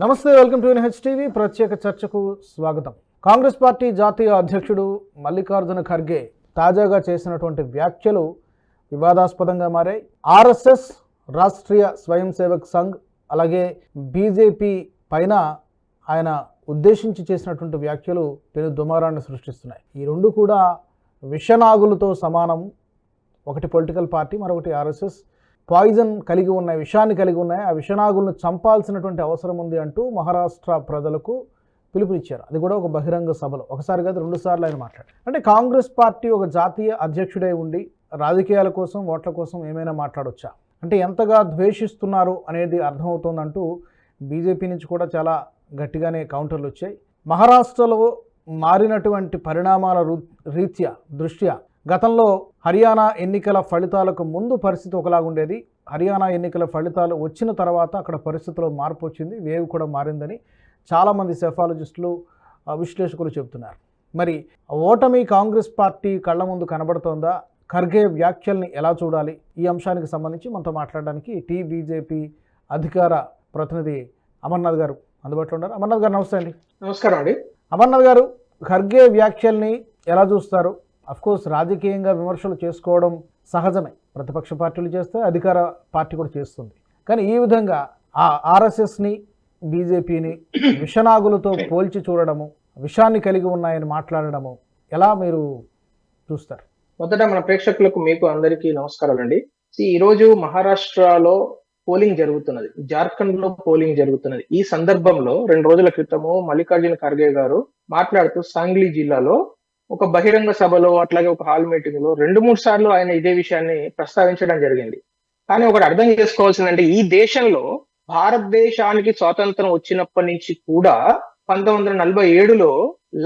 నమస్తే welcome to NH TV. ప్రత్యేక చర్చకు స్వాగతం. కాంగ్రెస్ పార్టీ జాతీయ అధ్యక్షుడు మల్లికార్జున ఖర్గే తాజాగా చేసినటువంటి వ్యాఖ్యలు వివాదాస్పదంగా మారాయి. ఆర్ఎస్ఎస్ రాష్ట్రీయ స్వయం సేవక్ సంఘ్ అలాగే బీజేపీ పైన ఆయన ఉద్దేశించి చేసినటువంటి వ్యాఖ్యలు పెను దుమారాన్ని సృష్టిస్తున్నాయి. ఈ రెండు కూడా విషనాగులతో సమానం. ఒకటి పొలిటికల్ పార్టీ మరొకటి ఆర్ఎస్ఎస్. పాయిజన్ కలిగి ఉన్నాయి విషాన్ని కలిగి ఉన్నాయి ఆ విషనాగులను చంపాల్సినటువంటి అవసరం ఉంది అంటూ మహారాష్ట్ర ప్రజలకు పిలుపునిచ్చారు. అది కూడా ఒక బహిరంగ సభలో. ఒకసారి కాదు రెండుసార్లు ఆయన మాట్లాడారు. అంటే కాంగ్రెస్ పార్టీ ఒక జాతీయ అధ్యక్షుడై ఉండి రాజకీయాల కోసం ఓట్ల కోసం ఏమైనా మాట్లాడొచ్చా? అంటే ఎంతగా ద్వేషిస్తున్నారు అనేది అర్థమవుతోందంటూ బీజేపీ నుంచి కూడా చాలా గట్టిగానే కౌంటర్లు వచ్చాయి. మహారాష్ట్రలో మారినటువంటి పరిణామాల రీత్యా దృష్ట్యా గతంలో హర్యానా ఎన్నికల ఫలితాలకు ముందు పరిస్థితి ఒకలాగుండేది హర్యానా ఎన్నికల ఫలితాలు వచ్చిన తర్వాత అక్కడ పరిస్థితిలో మార్పు వచ్చింది. వేవ్ కూడా మారిందని చాలామంది సెఫాలజిస్టులు విశ్లేషకులు చెబుతున్నారు. మరి ఓటమి కాంగ్రెస్ పార్టీ కళ్ళ ముందు కనబడుతోందా? ఖర్గే వ్యాఖ్యల్ని ఎలా చూడాలి? ఈ అంశానికి సంబంధించి మనతో మాట్లాడడానికి టీ బీజేపీ అధికార ప్రతినిధి అమర్నాథ్ గారు అందుబాటులో ఉన్నారు. అమర్నాథ్ గారు నమస్తే అండి. నమస్కారం అండి. అమర్నాథ్ గారు ఖర్గే వ్యాఖ్యల్ని ఎలా చూస్తారు? కోర్స్ రాజకీయంగా విమర్శలు చేసుకోవడం సహజమే. ప్రతిపక్ష పార్టీలు చేస్తే అధికార పార్టీ కూడా చేస్తుంది. కానీ ఈ విధంగా ఆ ఆర్ఎస్ఎస్ని బీజేపీని విషనాగులతో పోల్చి చూడడము విషాన్ని కలిగి ఉన్నాయని మాట్లాడడము ఎలా మీరు చూస్తారు? మొదట మన ప్రేక్షకులకు మీకు అందరికీ నమస్కారాలండి. See, ఈ రోజు మహారాష్ట్రలో పోలింగ్ జరుగుతున్నది. జార్ఖండ్లో పోలింగ్ జరుగుతున్నది. ఈ సందర్భంలో రెండు రోజుల క్రితము మల్లికార్జున ఖర్గే గారు మాట్లాడుతూ సాంగ్లీ జిల్లాలో ఒక బహిరంగ సభలో అట్లాగే ఒక హాల్ మీటింగ్లో రెండు మూడు సార్లు ఆయన ఇదే విషయాన్ని ప్రస్తావించడం జరిగింది. కానీ ఒకటి అర్థం చేసుకోవాల్సిందంటే ఈ దేశంలో భారతదేశానికి స్వాతంత్రం వచ్చినప్పటి నుంచి కూడా పంతొమ్మిది వందల నలభై ఏడులో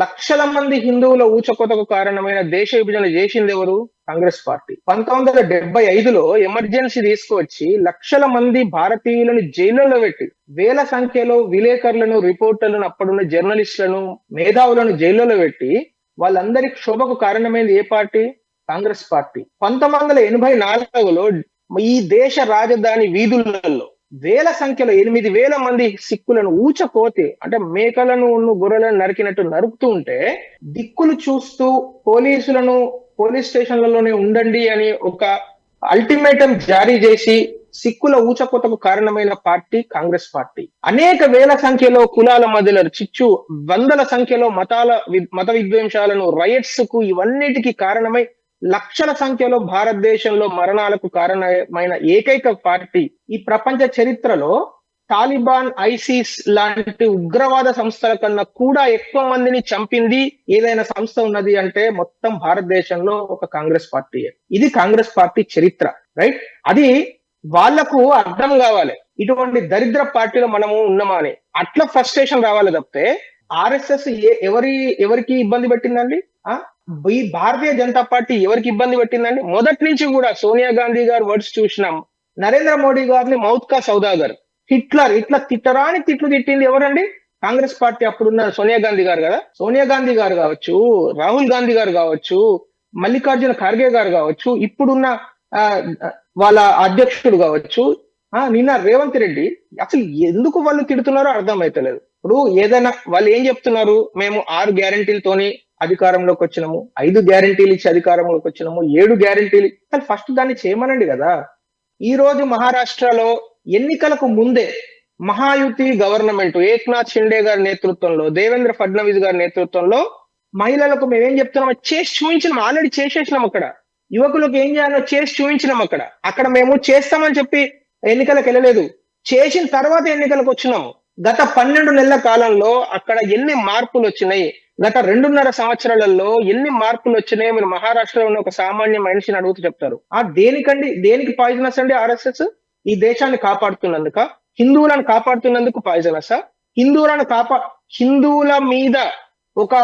లక్షల మంది హిందువుల ఊచకొతకు కారణమైన దేశ విభజన చేసింది ఎవరు? కాంగ్రెస్ పార్టీ. పంతొమ్మిది వందల డెబ్బై ఐదులో ఎమర్జెన్సీ తీసుకువచ్చి లక్షల మంది భారతీయులను జైళ్ళలో పెట్టి వేల సంఖ్యలో విలేకరులను రిపోర్టర్లను అప్పుడున్న జర్నలిస్టులను మేధావులను జైల్లో పెట్టి వాళ్ళందరి క్షోభకు కారణమైంది ఏ పార్టీ? కాంగ్రెస్ పార్టీ. పంతొమ్మిది వందల ఎనభై నాలుగులో ఈ దేశ రాజధాని వీధులలో వేల సంఖ్యలో ఎనిమిది వేల మంది సిక్కులను ఊచకోతి అంటే మేకలను ఉన్న గొర్రెలను నరికినట్టు నరుకుతూ ఉంటే దిక్కులు చూస్తూ పోలీసులను పోలీస్ స్టేషన్లలోనే ఉండండి అని ఒక అల్టిమేటం జారీ చేసి సిక్కుల ఊచకోతకు కారణమైన పార్టీ కాంగ్రెస్ పార్టీ. అనేక వేల సంఖ్యలో కులాల మధ్యలో చిచ్చు వందల సంఖ్యలో మతాల మత విద్వేషాలను రయట్స్కు ఇవన్నిటికీ కారణమై లక్షల సంఖ్యలో భారతదేశంలో మరణాలకు కారణమైన ఏకైక పార్టీ ఈ ప్రపంచ చరిత్రలో తాలిబాన్ ఐసిస్ లాంటి ఉగ్రవాద సంస్థల కన్నా కూడా ఎక్కువ మందిని చంపింది ఏదైనా సంస్థ ఉన్నది అంటే మొత్తం భారతదేశంలో ఒక కాంగ్రెస్ పార్టీ ఇది కాంగ్రెస్ పార్టీ చరిత్ర రైట్? అది వాళ్ళకు అర్థం కావాలి. ఇటువంటి దరిద్ర పార్టీలో మనము ఉన్నామా అని. అట్లా ఫ్రస్ట్రేషన్ రావాలి తప్పితే ఆర్ఎస్ఎస్ ఎవరి ఎవరికి ఇబ్బంది పెట్టిందండి? ఈ భారతీయ జనతా పార్టీ ఎవరికి ఇబ్బంది పెట్టిందండి? మొదటి నుంచి కూడా సోనియా గాంధీ గారు వర్డ్స్ చూసినాం. నరేంద్ర మోడీ గారిని మౌత్కా సౌదాగర్. హిట్లర్ ఇట్లా తిట్టరాని తిట్లు తిట్టింది ఎవరండి? కాంగ్రెస్ పార్టీ అప్పుడున్న సోనియా గాంధీ గారు కదా? సోనియా గాంధీ గారు కావచ్చు రాహుల్ గాంధీ గారు కావచ్చు మల్లికార్జున ఖార్గే గారు కావచ్చు ఇప్పుడున్న వాళ్ళ అధ్యక్షుడు కావచ్చు. ఆ నిన్న రేవంత్ రెడ్డి అసలు ఎందుకు వాళ్ళు తిడుతున్నారో అర్థమైతలేదు. ఇప్పుడు ఏదైనా వాళ్ళు ఏం చెప్తున్నారు? మేము ఆరు గ్యారంటీలతోని అధికారంలోకి వచ్చినాము ఐదు గ్యారంటీలు ఇచ్చి అధికారంలోకి వచ్చినాము ఏడు గ్యారంటీలు కానీ ఫస్ట్ దాన్ని చేయమనండి కదా. ఈ రోజు మహారాష్ట్రలో ఎన్నికలకు ముందే మహాయుతి గవర్నమెంట్ ఏక్నాథ్ షిండే గారి నేతృత్వంలో దేవేంద్ర ఫడ్నవీస్ గారి నేతృత్వంలో మహిళలకు మేమేం చెప్తున్నాం చేసి చూపించినాం ఆల్రెడీ చేసేసినాం అక్కడ. యువకులకు ఏం చేయాలో చేసి చూపించినాం అక్కడ. అక్కడ మేము చేస్తామని చెప్పి ఎన్నికలకు వెళ్ళలేదు. చేసిన తర్వాత ఎన్నికలకు వచ్చినాము గత పన్నెండు నెలల కాలంలో అక్కడ ఎన్ని మార్పులు వచ్చినాయి? గత రెండున్నర సంవత్సరాలలో ఎన్ని మార్పులు వచ్చినాయో? మీరు మహారాష్ట్రలో ఉన్న ఒక సామాన్య మనిషిని అడుగుతూ చెప్తారు. ఆ దేనికండి దేనికి పాయిజనస్ అండి ఆర్ఎస్ఎస్ ఈ దేశాన్ని కాపాడుతున్నందుక? హిందువులను కాపాడుతున్నందుకు పాయిజనస్ హిందువులను కాపా హిందువుల మీద ఒక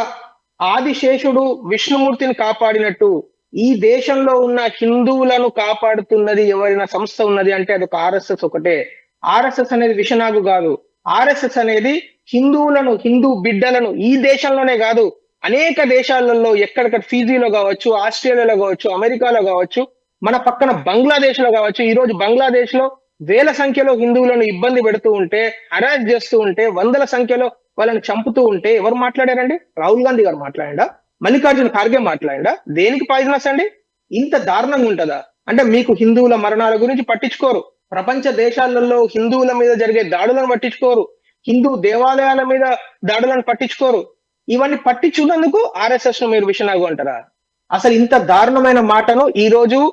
ఆదిశేషుడు విష్ణుమూర్తిని కాపాడినట్టు ఈ దేశంలో ఉన్న హిందువులను కాపాడుతున్నది ఎవరైనా సంస్థ ఉన్నది అంటే అది ఒక ఆర్ఎస్ఎస్ ఒకటే. ఆర్ఎస్ఎస్ అనేది విషనాగు కాదు. ఆర్ఎస్ఎస్ అనేది హిందువులను హిందూ బిడ్డలను ఈ దేశంలోనే కాదు అనేక దేశాలలో ఎక్కడెక్కడ ఫీజీలో కావచ్చు ఆస్ట్రేలియాలో కావచ్చు అమెరికాలో కావచ్చు మన పక్కన బంగ్లాదేశ్లో కావచ్చు. ఈ రోజు బంగ్లాదేశ్లో వేల సంఖ్యలో హిందువులను ఇబ్బంది పెడుతూ ఉంటే హరాజ్ చేస్తూ ఉంటే వందల సంఖ్యలో వాళ్ళని చంపుతూ ఉంటే ఎవరు మాట్లాడారండి? రాహుల్ గాంధీ గారు మాట్లాడా మల్లికార్జున ఖార్గే మాట్లాడా? దేనికి పాయిజనస్ అండి? ఇంత దారుణంగా ఉంటదా? అంటే మీకు హిందువుల మరణాల గురించి పట్టించుకోరు. ప్రపంచ దేశాలలో హిందువుల మీద జరిగే దాడులను పట్టించుకోరు. హిందూ దేవాలయాల మీద దాడులను పట్టించుకోరు. ఇవన్నీ పట్టించుకున్నందుకు ఆర్ఎస్ఎస్ను మీరు విషనాగు అంటారా అసలు ఇంత దారుణమైన మాటను ఈ రోజు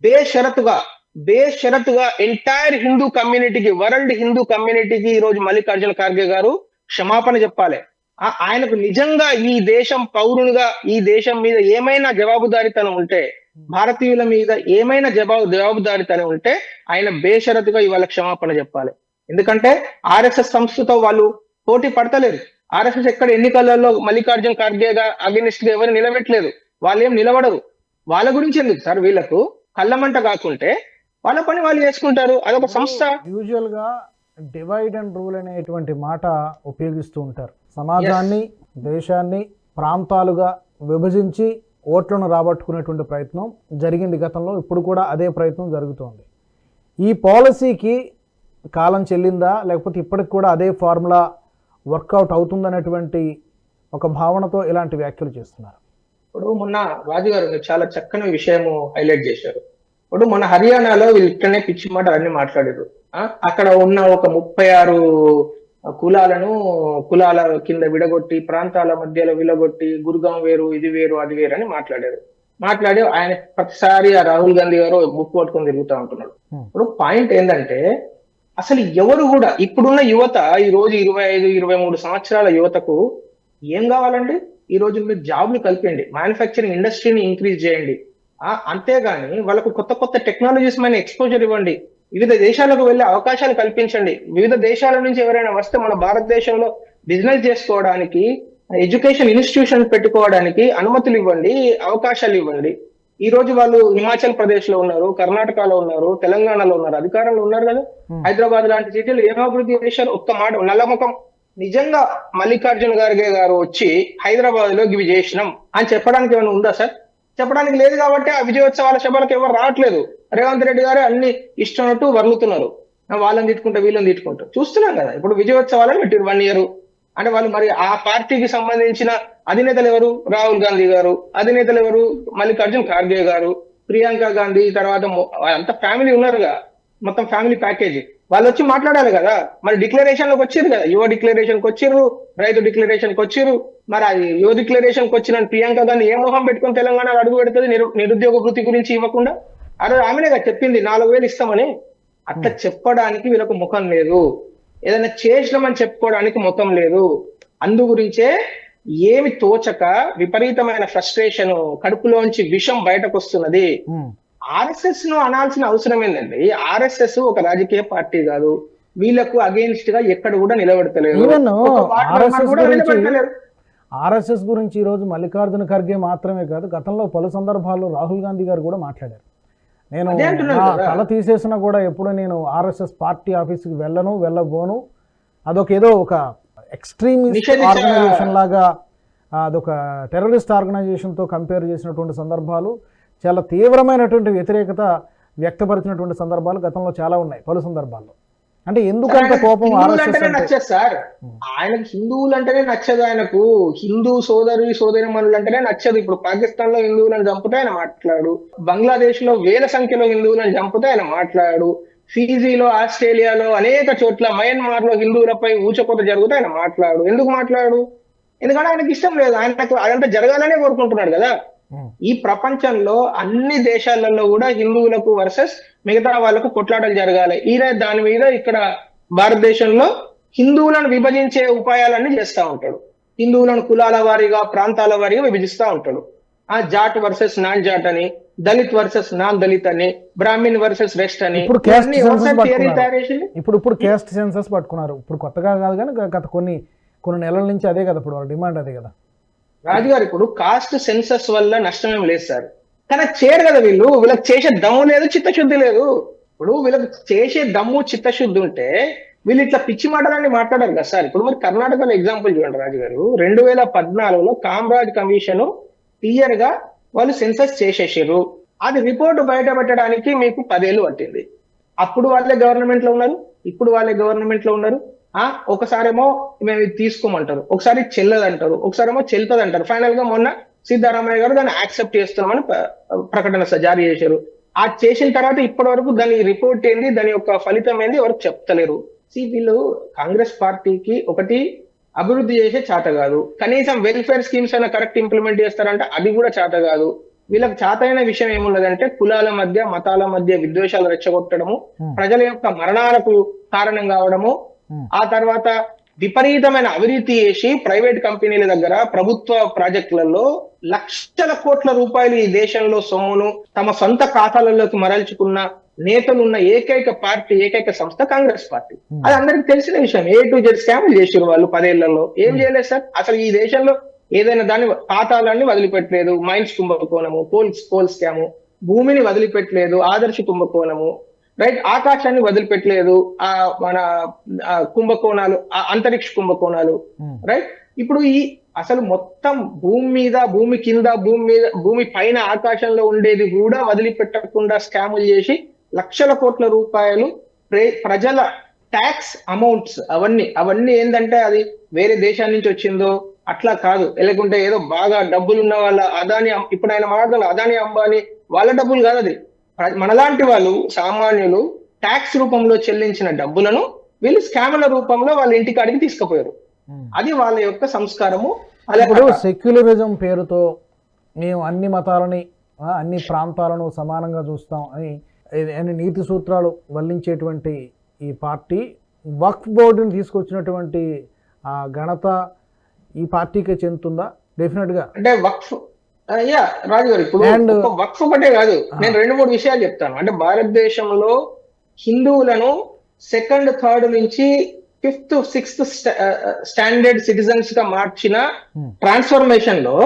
బేషరతుగా బేషరతుగా ఎంటైర్ హిందూ కమ్యూనిటీకి వరల్డ్ హిందూ కమ్యూనిటీకి ఈ రోజు మల్లికార్జున ఖార్గే గారు క్షమాపణ చెప్పాలి. ఆయనకు నిజంగా ఈ దేశం పౌరునిగా ఈ దేశం మీద ఏమైనా జవాబుదారితనం ఉంటే భారతీయుల మీద ఏమైనా జవాబు జవాబుదారితనం ఉంటే ఆయన బేషరతుగా ఇవాళ క్షమాపణ చెప్పాలి. ఎందుకంటే ఆర్ఎస్ఎస్ సంస్థతో వాళ్ళు పోటీ పడతలేరు. ఆర్ఎస్ఎస్ ఎక్కడ ఎన్నికలలో మల్లికార్జున ఖార్గేగా అగెనిస్ట్గా ఎవరు నిలబెట్టలేదు. వాళ్ళు ఏం నిలబడరు. వాళ్ళ గురించి ఎందుకు సార్ వీళ్ళకు కళ్ళమంట కాకుంటే వాళ్ళ పని వాళ్ళు చేసుకుంటారు. అదొక సంస్థ. యూజువల్గా డివైడ్ అండ్ రూల్ అనేటువంటి మాట ఉపయోగిస్తూ ఉంటారు. సమాజాన్ని దేశాన్ని ప్రాంతాలుగా విభజించి ఓట్లను రాబట్టుకునేటువంటి ప్రయత్నం జరిగింది గతంలో. ఇప్పుడు కూడా అదే ప్రయత్నం జరుగుతోంది. ఈ పాలసీకి కాలం చెల్లిందా? లేకపోతే ఇప్పటికి కూడా అదే ఫార్ములా వర్కౌట్ అవుతుందనేటువంటి ఒక భావనతో ఇలాంటి వ్యాఖ్యలు చేస్తున్నారు. ఇప్పుడు మొన్న రాజు గారు మీరు చాలా చక్కని విషయము హైలైట్ చేశారు. ఇప్పుడు మొన్న హర్యానాలో వీళ్ళు ఇట్లనే పిచ్చి మాట అన్ని మాట్లాడారు. అక్కడ ఉన్న ఒక ముప్పై ఆరు కులాలను కులాల కింద విడగొట్టి ప్రాంతాల మధ్యలో విడగొట్టి గురుగాం వేరు ఇది వేరు అది వేరు అని మాట్లాడారు. మాట్లాడి ఆయన ప్రతిసారి ఆ రాహుల్ గాంధీ గారు బుక్ పట్టుకొని తిరుగుతూ ఉంటున్నాడు. Hmm. ఇప్పుడు పాయింట్ ఏంటంటే అసలు ఎవరు కూడా ఇప్పుడున్న యువత ఈ రోజు ఇరవై ఐదు ఇరవై మూడు సంవత్సరాల యువతకు ఏం కావాలండి? ఈ రోజు మీరు జాబ్లు కల్పండి మ్యానుఫ్యాక్చరింగ్ ఇండస్ట్రీని ఇంక్రీజ్ చేయండి. అంతేగాని వాళ్ళకు కొత్త కొత్త టెక్నాలజీస్ మీద ఎక్స్పోజర్ ఇవ్వండి. వివిధ దేశాలకు వెళ్ళే అవకాశాలు కల్పించండి. వివిధ దేశాల నుంచి ఎవరైనా వస్తే మన భారతదేశంలో బిజినెస్ చేసుకోవడానికి ఎడ్యుకేషన్ ఇన్స్టిట్యూషన్ పెట్టుకోవడానికి అనుమతులు ఇవ్వండి అవకాశాలు ఇవ్వండి. ఈ రోజు వాళ్ళు హిమాచల్ ప్రదేశ్లో ఉన్నారు కర్ణాటకలో ఉన్నారు తెలంగాణలో ఉన్నారు అధికారంలో ఉన్నారు కదా. హైదరాబాద్ లాంటి సిటీలు ఏం అభివృద్ధి చేశారు. ఒక్క మాట నల్లముఖం. నిజంగా మల్లికార్జున ఖార్గే గారు వచ్చి హైదరాబాద్లో ఇవి చేసినాం అని చెప్పడానికి ఏమైనా ఉందా సార్? చెప్పడానికి లేదు కాబట్టి ఆ విజయోత్సవాల సభలకు ఎవరు రావట్లేదు. రేవంత్ రెడ్డి గారు అన్ని ఇష్టమైనట్టు వరులుతున్నారు. వాళ్ళని తిట్టుకుంటే వీళ్ళని తిట్టుకుంటా. చూస్తున్నాం కదా ఇప్పుడు విజయోత్సవాలను పెట్టారు వన్ ఇయర్. అంటే వాళ్ళు మరి ఆ పార్టీకి సంబంధించిన అధినేతలు ఎవరు? రాహుల్ గాంధీ గారు. అధినేతలు ఎవరు? మల్లికార్జున్ ఖార్గే గారు. ప్రియాంక గాంధీ తర్వాత అంత ఫ్యామిలీ ఉన్నారుగా. మొత్తం ఫ్యామిలీ ప్యాకేజీ వాళ్ళు వచ్చి మాట్లాడాలి కదా. మరి డిక్లరేషన్లోకి వచ్చారు కదా. యువ డిక్లరేషన్కి వచ్చిర్రు రైతు డిక్లరేషన్కి వచ్చిర్రు. మరి అది యువ డిక్లరేషన్కి వచ్చిన ప్రియాంక గాంధీ ఏ మొహం పెట్టుకొని తెలంగాణలో అడుగు పెడుతుంది నిరు- నిరుద్యోగ వృత్తి గురించి ఇవ్వకుండా? అరే ఆమెనే కదా చెప్పింది నాలుగు వేలు ఇస్తామని. అట్లా చెప్పడానికి వీళ్ళకు ముఖం లేదు. ఏదైనా చేసినామని చెప్పుకోవడానికి ముఖం లేదు. అందు గురించే ఏమి తోచక విపరీతమైన ఫ్రస్ట్రేషన్ కడుపులోంచి విషం బయటకు వస్తున్నది. ఆర్ఎస్ఎస్ను అనాల్సిన అవసరం ఏందండి? ఆర్ఎస్ఎస్ ఒక రాజకీయ పార్టీ కాదు. వీళ్ళకు అగేన్స్ట్గా ఎక్కడ కూడా నిలబెడతలేదు. ఆర్ఎస్ఎస్ గురించి ఈరోజు మల్లికార్జున ఖర్గే మాత్రమే కాదు గతంలో పలు సందర్భాల్లో రాహుల్ గాంధీ గారు కూడా మాట్లాడారు. నేను. తల తీసేసినా కూడా ఎప్పుడు నేను ఆర్ఎస్ఎస్ పార్టీ ఆఫీస్కి వెళ్ళను వెళ్ళబోను. అదొక ఏదో ఒక ఎక్స్ట్రీమిస్ట్ ఆర్గనైజేషన్ లాగా అదొక టెర్రరిస్ట్ ఆర్గనైజేషన్తో కంపేర్ చేసినటువంటి సందర్భాలు. చాలా తీవ్రమైనటువంటి వ్యతిరేకత వ్యక్తపరిచినటువంటి సందర్భాలు గతంలో చాలా ఉన్నాయి పలు సందర్భాల్లో. అంటే ఎందుకంత ఆయనకు కోపం అంటేనే అంటే నచ్చదు సార్. ఆయనకు హిందువులు అంటేనే నచ్చదు ఆయనకు. హిందూ సోదరి సోదరి మనులు అంటేనే నచ్చదు. ఇప్పుడు పాకిస్తాన్లో హిందువులను చంపితే ఆయన మాట్లాడు. బంగ్లాదేశ్లో వేల సంఖ్యలో హిందువులను చంపితే ఆయన మాట్లాడు. ఫీజీలో ఆస్ట్రేలియాలో అనేక చోట్ల మయన్మార్లో హిందువులపై ఊచకోత జరిగితే ఆయన మాట్లాడు. ఎందుకు మాట్లాడు? ఎందుకంటే ఆయనకి ఇష్టం లేదు. ఆయనకు అదంతా జరగాలనే కోరుకుంటున్నాడు కదా. ఈ ప్రపంచంలో అన్ని దేశాలలో కూడా హిందువులకు వర్సెస్ మిగతా వాళ్ళకు కొట్లాటలు జరగాలి. ఈయన దాని మీద ఇక్కడ భారతదేశంలో హిందువులను విభజించే ఉపాయాలన్నీ చేస్తా ఉంటాడు. హిందువులను కులాల వారీగా ప్రాంతాల వారీగా విభజిస్తా ఉంటాడు. ఆ జాట్ వర్సెస్ నాన్ జాట్ అని దళిత్ వర్సెస్ నాన్ దళిత్ అని బ్రాహ్మిన్ వర్సెస్ వెస్ట్ అని ఇప్పుడు ఇప్పుడు ఇప్పుడు కేస్ట్ సెన్సస్ పట్టుకున్నారు. ఇప్పుడు కొత్తగా కాదు కానీ గత కొన్ని కొన్ని నెలల నుంచి అదే కదా ఇప్పుడు వాళ్ళ డిమాండ్ అదే కదా. రాజుగారు ఇప్పుడు కాస్ట్ సెన్సస్ వల్ల నష్టం ఏం లేదు సార్. కానీ చేయరు కదా వీళ్ళు. వీళ్ళకి చేసే దమ్ము లేదు చిత్తశుద్ధి లేదు. ఇప్పుడు వీళ్ళకి చేసే దమ్ము చిత్తశుద్ధి ఉంటే వీళ్ళు ఇట్లా పిచ్చి మాటలన్నీ మాట్లాడారు కదా సార్. ఇప్పుడు మరి కర్ణాటకలో ఎగ్జాంపుల్ చూడండి రాజుగారు రెండు వేల పద్నాలుగులో కామరాజ్ కమిషన్ క్లియర్గా వాళ్ళు సెన్సస్ చేసేసారు అది రిపోర్ట్ బయట పెట్టడానికి మీకు పదేళ్ళు పట్టింది. అప్పుడు వాళ్ళే గవర్నమెంట్లో ఉన్నారు ఇప్పుడు వాళ్ళే గవర్నమెంట్లో ఉన్నారు. ఒకసారేమో మేము ఇది తీసుకోమంటారు. ఒకసారి చెల్లదు అంటారు ఒకసారేమో చెల్లుతుంది అంటారు ఫైనల్గా మొన్న సిద్ధరామయ్య గారు దాన్ని యాక్సెప్ట్ చేస్తున్నామని ప్ర- ప్రకటన స- జారీ చేశారు. ఆ చేసిన తర్వాత ఇప్పటి వరకు దాని రిపోర్ట్ ఏంది? దాని యొక్క ఫలితం ఏంది? ఎవరికి చెప్తలేరు. See, వీళ్ళు కాంగ్రెస్ పార్టీకి ఒకటి అభివృద్ధి చేసే చేత కాదు. కనీసం వెల్ఫేర్ స్కీమ్స్ అయినా కరెక్ట్ ఇంప్లిమెంట్ చేస్తారంటే అది కూడా చేత కాదు. వీళ్ళకి చేతైన విషయం ఏమున్నదంటే కులాల మధ్య మతాల మధ్య విద్వేషాలు రెచ్చగొట్టడము Hmm. ప్రజల యొక్క మరణాలకు కారణం కావడము. ఆ తర్వాత విపరీతమైన అవినీతి చేసి ప్రైవేట్ కంపెనీల దగ్గర ప్రభుత్వ ప్రాజెక్టులలో లక్షల కోట్ల రూపాయలు ఈ దేశంలో సొమ్మును తమ సొంత ఖాతాలలోకి మరల్చుకున్న నేతలున్న ఏకైక పార్టీ ఏకైక సంస్థ కాంగ్రెస్ పార్టీ. Hmm. అది అందరికి తెలిసిన విషయం. ఏ టు జెడ్ స్కామ్లు చేసారు వాళ్ళు పదేళ్ళలో. ఏం చేయలేదు సార్? అసలు ఈ దేశంలో ఏదైనా దాన్ని ఖాతాలన్నీ వదిలిపెట్టలేదు. మైన్స్ కుంభకోణము పోల్స్ పోల్ స్కాము భూమిని వదిలిపెట్టలేదు. ఆదర్శ కుంభకోణము రైట్? ఆకాశాన్ని వదిలిపెట్టలేదు. ఆ మన కుంభకోణాలు ఆ అంతరిక్ష కుంభకోణాలు. Um, right? ఇప్పుడు ఈ అసలు మొత్తం భూమి మీద భూమి కింద భూమి మీద భూమి పైన ఆకాశంలో ఉండేది కూడా వదిలిపెట్టకుండా స్కాములు చేసి లక్షల కోట్ల రూపాయలు ప్రే- ప్రజల ట్యాక్స్ అమౌంట్స్ అవన్నీ అవన్నీ ఏంటంటే అది వేరే దేశాల నుంచి వచ్చిందో అట్లా కాదు. లేకుంటే ఏదో బాగా డబ్బులు ఉన్న వాళ్ళ అదాని ఇప్పుడు ఆయన మాట్లాడుతున్న అదాని అంబానీ వాళ్ళ డబ్బులు కాదు అది. మనలాంటి వాళ్ళు సామాన్యులు ట్యాక్స్ రూపంలో చెల్లించిన డబ్బులను వీళ్ళు స్కాముల రూపంలో వాళ్ళ ఇంటికాడికి తీసుకుపోయారు. ఉమ్. అది వాళ్ళ యొక్క సంస్కారము. ఇప్పుడు సెక్యులరిజం పేరుతో మేము అన్ని మతాలని అన్ని ప్రాంతాలను సమానంగా చూస్తాం అని అని నీతి సూత్రాలు వల్లించేటువంటి ఈ పార్టీ వక్ఫ్ బోర్డుని తీసుకొచ్చినటువంటి ఆ ఘనత ఈ పార్టీకే చెందుతుందా? డెఫినెట్గా అంటే వక్ఫ్ యా రాజు గారు ఇప్పుడు వక్ఫ్ ఒకటే కాదు. నేను రెండు మూడు విషయాలు చెప్తాను. అంటే భారతదేశంలో హిందువులను సెకండ్ థర్డ్ నుంచి ఫిఫ్త్ సిక్స్త్ స్టాండర్డ్ సిటిజన్స్గా మార్చిన Hmm. ట్రాన్స్ఫర్మేషన్లో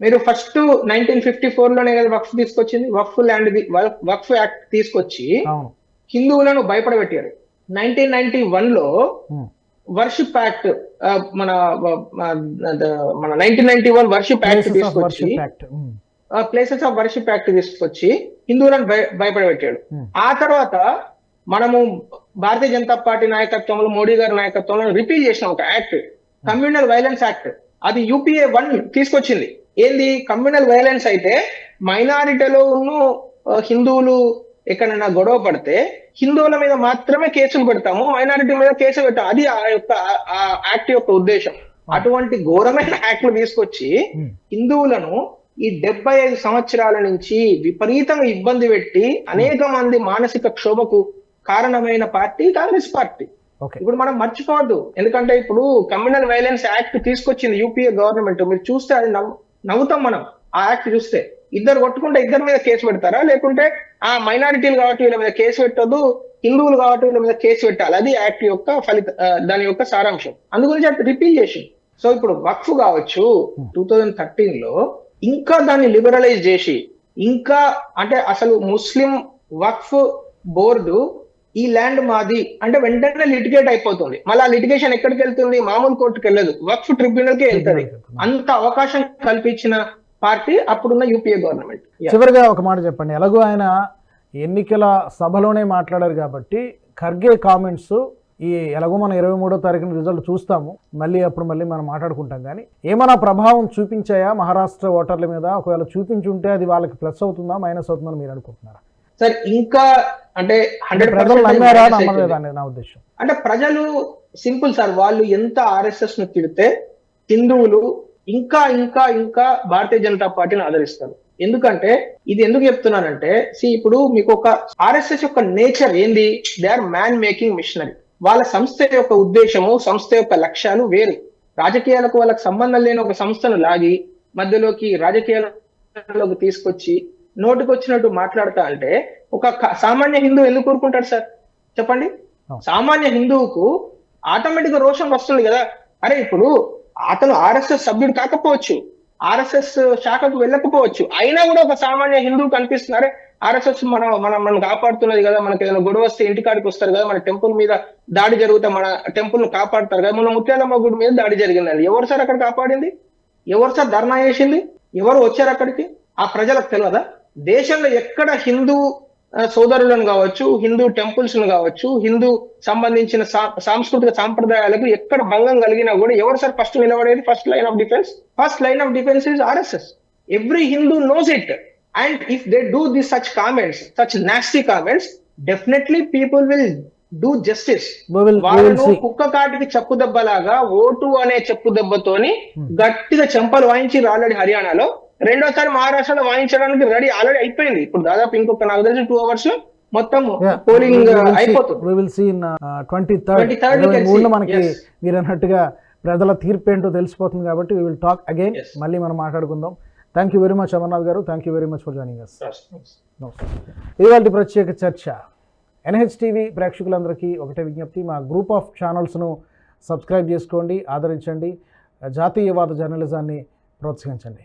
మీరు ఫస్ట్ నైన్టీన్ ఫిఫ్టీ ఫోర్లోనే కదా వక్ఫ్ తీసుకొచ్చింది? వక్ఫ్ ల్యాండ్ వక్ఫ్ యాక్ట్ తీసుకొచ్చి హిందువులను భయపడబెట్టారు. నైన్టీన్ నైన్టీ వన్లో ఉమ్, వర్షిప్ యాక్ట్ మన మన nineteen ninety one worship act తీసుకొచ్చి ప్లేసెస్ ఆఫ్ వర్షిప్ యాక్ట్ తీసుకొచ్చి హిందువులను భయ భయపడబెట్టాడు. ఆ తర్వాత మనము భారతీయ జనతా పార్టీ నాయకత్వంలో మోడీ గారి నాయకత్వంలో రిపీల్ చేసిన ఒక యాక్ట్ కమ్యూనల్ వైలెన్స్ యాక్ట్. అది యూపీఏ వన్ తీసుకొచ్చింది. ఏంది? కమ్యూనల్ వైలెన్స్ అయితే మైనారిటీలో ఉన్న హిందువులు ఎక్కడైనా గొడవ పడితే హిందువుల మీద మాత్రమే కేసులు పెడతాము మైనారిటీ మీద కేసు పెట్టాం అది ఆ యొక్క యాక్ట్ యొక్క ఉద్దేశం. అటువంటి ఘోరమైన యాక్ట్లు తీసుకొచ్చి హిందువులను ఈ డెబ్బై ఐదు సంవత్సరాల నుంచి విపరీతంగా ఇబ్బంది పెట్టి అనేక మంది మానసిక క్షోభకు కారణమైన పార్టీ కాంగ్రెస్ పార్టీ. ఇప్పుడు మనం మర్చిపోవద్దు. ఎందుకంటే ఇప్పుడు కమ్యూనల్ వైలెన్స్ యాక్ట్ తీసుకొచ్చింది యూపీఏ గవర్నమెంట్. మీరు చూస్తే అది నవ్వు నవ్వుతాం మనం. ఆ యాక్ట్ చూస్తే. ఇద్దరు కొట్టుకుంటే ఇద్దరి మీద కేసు పెడతారా? లేకుంటే ఆ మైనారిటీలు కాబట్టి వీళ్ళ మీద కేసు పెట్టొద్దు హిందువులు కాబట్టి వీళ్ళ మీద కేసు పెట్టాలి. అది యాక్ట్ యొక్క ఫలిత దాని యొక్క సారాంశం. అందుగురించి అది రిపీల్ చేసి సో ఇప్పుడు వక్ఫ్ కావచ్చు టూ థౌజండ్ థర్టీన్లో ఇంకా దాన్ని లిబరలైజ్ చేసి ఇంకా అంటే అసలు ముస్లిం వక్ఫ్ బోర్డు ఈ ల్యాండ్ మాది అంటే వెంటనే లిటిగేట్ అయిపోతుంది. మళ్ళీ ఆ లిటిగేషన్ ఎక్కడికి వెళ్తుంది మామూలు కోర్టుకి వెళ్ళదు వక్ఫ్ ట్రిబ్యునల్కి వెళ్తుంది. అంత అవకాశం కల్పించిన పార్టీ అప్పుడున్న యూపీఏ గవర్నమెంట్. చివరిగా ఒక మాట చెప్పండి. ఎలాగో ఆయన ఎన్నికల సభలోనే మాట్లాడారు కాబట్టి ఖర్గే కామెంట్స్ ఈ ఎలాగో మనం ఇరవై మూడో తారీఖున రిజల్ట్ చూస్తాము. మళ్ళీ అప్పుడు మళ్ళీ మనం మాట్లాడుకుంటాం కానీ ఏమైనా ప్రభావం చూపించాయా? మహారాష్ట్ర ఓటర్ల మీద ఒకవేళ చూపించుంటే అది వాళ్ళకి ప్లస్ అవుతుందా మైనస్ అవుతుందని మీరు అనుకుంటున్నారా? సార్ ఇంకా అంటే హండ్రెడ్ నా ఉద్దేశం. అంటే ప్రజలు సింపుల్ సార్ వాళ్ళు ఎంత ఆర్ఎస్ఎస్ను తిడితే హిందువులు ఇంకా ఇంకా ఇంకా భారతీయ జనతా పార్టీని ఆదరిస్తారు. ఎందుకంటే ఇది ఎందుకు చెప్తున్నానంటే సి ఇప్పుడు మీకు ఒక ఆర్ఎస్ఎస్ యొక్క నేచర్ ఏంది? They are man making missionary. వాళ్ళ సంస్థ యొక్క ఉద్దేశము సంస్థ యొక్క లక్ష్యాలు వేరు. రాజకీయాలకు వాళ్ళకి సంబంధం లేని ఒక సంస్థను లాగి మధ్యలోకి రాజకీయాలలోకి తీసుకొచ్చి నోటికొచ్చినట్టు మాట్లాడతా అంటే ఒక సామాన్య హిందూ ఎందుకు కోరుకుంటాడు సార్? చెప్పండి. సామాన్య హిందువుకు ఆటోమేటిక్ రోషం వస్తుంది కదా. అరే ఇప్పుడు అతను ఆర్ఎస్ఎస్ సభ్యుడు కాకపోవచ్చు ఆర్ఎస్ఎస్ శాఖకు వెళ్ళకపోవచ్చు. అయినా కూడా ఒక సామాన్య హిందూ కనిపిస్తున్నారే ఆర్ఎస్ఎస్ మన మన మనం కాపాడుతున్నది కదా మనకి ఏదైనా గొడవ వస్తే ఇంటికాడికి వస్తారు కదా మన టెంపుల్ మీద దాడి జరుగుతా మన టెంపుల్ను కాపాడుతారు కదా మన ముత్యాలమ్మ గుడి మీద దాడి జరిగిందండి. ఎవరు సార్ అక్కడ కాపాడింది? ఎవరు సార్ ధర్నా చేసింది? ఎవరు వచ్చారు అక్కడికి? ఆ ప్రజలకు తెలియదా దేశంలో ఎక్కడ హిందూ సోదరులను కావచ్చు హిందూ టెంపుల్స్ను కావచ్చు హిందూ సంబంధించిన సాంస్కృతిక సాంప్రదాయాలకు ఎక్కడ భంగం కలిగినా కూడా ఎవరు సార్ ఫస్ట్ నిలబడేది? First line of defence first line of defence is RSS every Hindu knows it and if they do this such comments such nasty comments definitely people will do justice వాళ్ళను. కుక్క కాటికి చెప్పు దెబ్బలాగా vote అనే చెప్పు దెబ్బతోని గట్టిగా చెంపలు వాయించి ఆల్రెడీ హర్యానాలో. రెండోసారి మహారాష్ట్రలో వాయించడానికి రెడీ ఆల్రెడీ అయిపోయింది. ఇప్పుడు దాదాపు ఇంకొక నాకు తెలిసి టూ అవర్స్ మొత్తం పోలింగ్ అయిపోతుంది. We will see in twenty third 23rd we can మూడున see. మనకి. మీరు అన్నట్టుగా ప్రజల తీర్పు ఏంటో తెలిసిపోతుంది కాబట్టి వీ విల్ టాక్ అగైన్. మళ్ళీ మనం మాట్లాడుకుందాం. Thank you very much Amarnath garu. Thank you very much for joining us ఇది వాళ్ళ ప్రత్యేక చర్చ. ఎన్హెచ్ టీవీ ప్రేక్షకులందరికీ ఒకటే విజ్ఞప్తి. మా గ్రూప్ ఆఫ్ ఛానల్స్ను సబ్స్క్రైబ్ చేసుకోండి ఆదరించండి. జాతీయవాద జర్నలిజాన్ని ప్రోత్సహించండి.